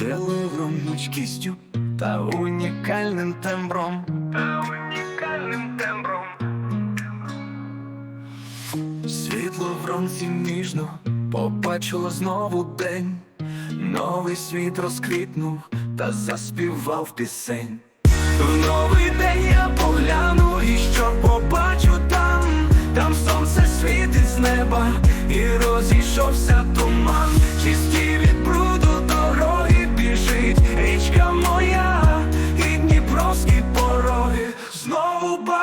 Велевром гнучкістю та унікальним тембром. Та унікальним тембром. Світло вранці ніжно побачило знову день. Новий світ розквітнув та заспівав пісень. В новий день я погляну і що побачу там, там сонце світить з неба, і розійшовся туман, чисті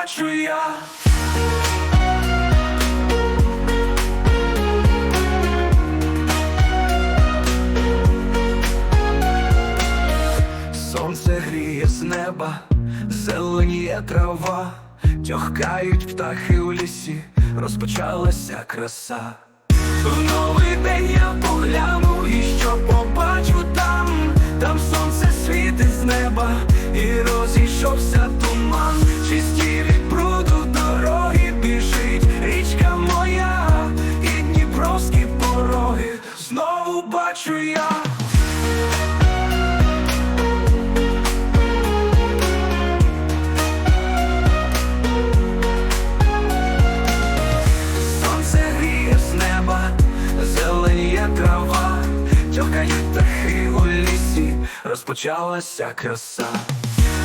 бачу я. Сонце гріє з неба, зеленіє трава, тьохкають птахи у лісі, розпочалася краса. В новий день я погляну неба, і розійшовся туман, чисті від бруду дороги біжить річка моя, і дніпровські пороги знову бачу я. Тьохкають птахи у лісі, розпочалася краса.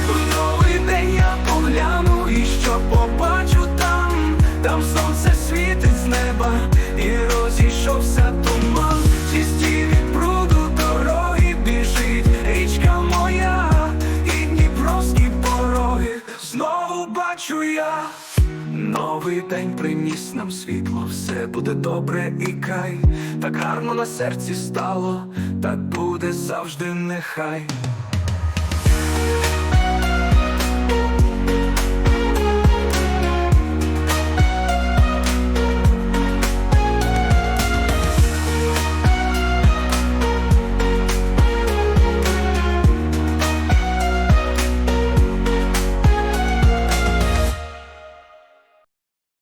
В новий день я погляну і що побачу там, там сонце світить з неба, і розійшовся туман, чисті від бруду дороги біжить річка моя, і дніпровські пороги знову бачу я. Новий день приніс нам світло, все буде добре і край. Так гарно на серці стало, так буде завжди нехай.